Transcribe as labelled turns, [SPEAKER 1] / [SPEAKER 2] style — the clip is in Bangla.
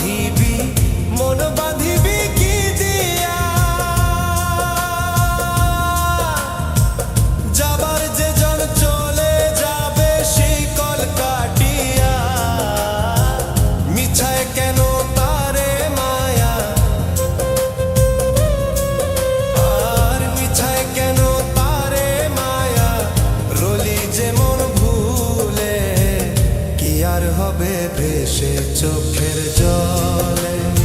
[SPEAKER 1] here পার হবে ভেসে চোখের জলে।